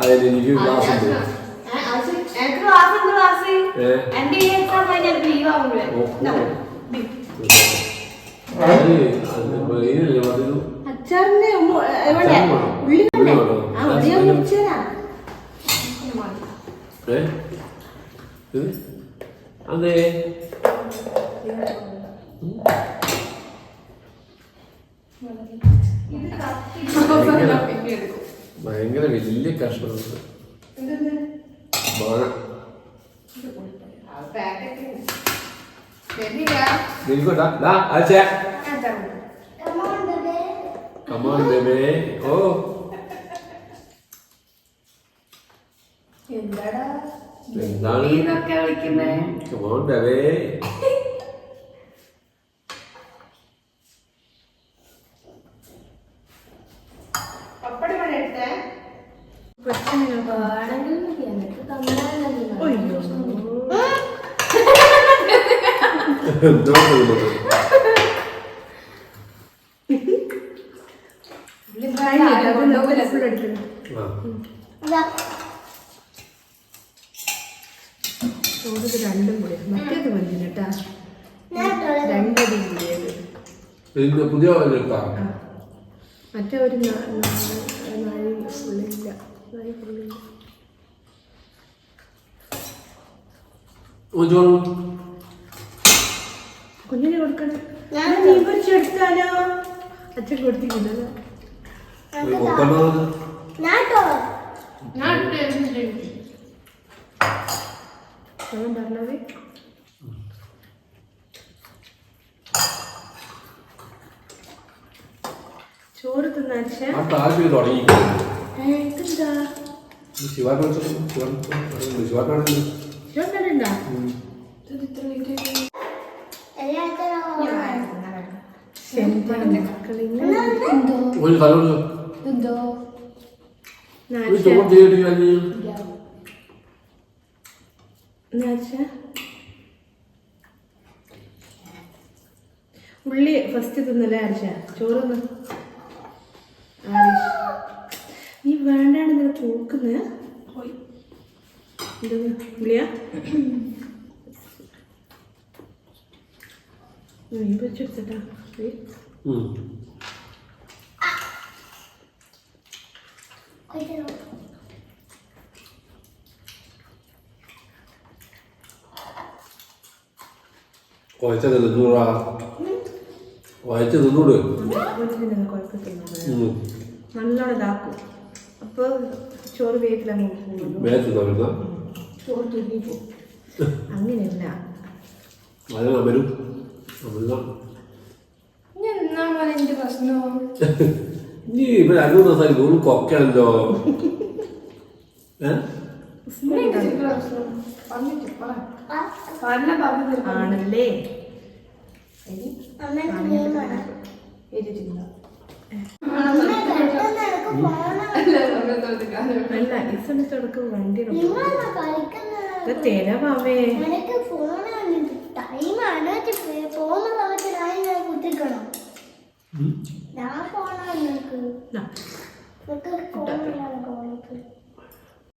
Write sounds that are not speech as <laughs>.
അതിന് എനിക്ക് ക്ലാസ് ഉണ്ട് അച്ചാറിന്റെ? ഉള്ളി ഉള്ളി ഇത് ഭയങ്കര വലിയ ബേബേ ഓ. എന്താടാ? എന്താണ്? വിളിക്കുന്നേ? കമോൺ ബേബേ <laughs> എന്തോ തോന്നുന്നു. ആ ചോറ് രണ്ടും കൂടി മറ്റേത് മതി കേട്ടാ രണ്ടടി പുതിയ മറ്റേ ഒരു നാഴി ഫുള്ളില്ല കുഞ്ഞിനെ കൊടുക്കണം. ഞാൻ നീ പൊരിച്ചെടുത്താലോ അച്ഛൻ കൊടുത്തിട്ടില്ല പറഞ്ഞത് ചോറ് തിന്നാച്ച എന്താ? ഒരു ചെയ്തിട്ട് കഴിഞ്ഞ് ഉള്ളി ഫസ്റ്റ് തിന്നല്ലേ അർച്ച ചോറ് തിന്ന് ആരിഷ് നീ വേണ്ടാണ്ട് നിങ്ങൾ ചോക്കുന്ന എന്താ ഉള്ളിയാ നീ വെച്ചെടുത്തിട്ടാ. കുഴച്ചത് തിന്നൂടാ. കുഴച്ച് തിന്നൂട്. നല്ലോണം ഇതാക്കും. അപ്പോൾ ചോറ് വേഗത്തിലങ്ങ് തരുന്ന ചോറ് തുന്നി പോകും. അങ്ങനെയല്ല. നീ ഇപ്പൊ രണ്ടു ദിവസമായി വെറും കൊക്കല്ലോ ഏ? ആണല്ലേ? അല്ല ഈ സമയത്ത് അവർക്ക് വണ്ടി തരാവേ എനിക്ക് ഫോൺ ടൈമാണ് പോകുന്ന സമയത്ത് ഞാൻ ഇങ്ങനെ കുത്തിക്കണം ഞാൻ ഫോണാണ്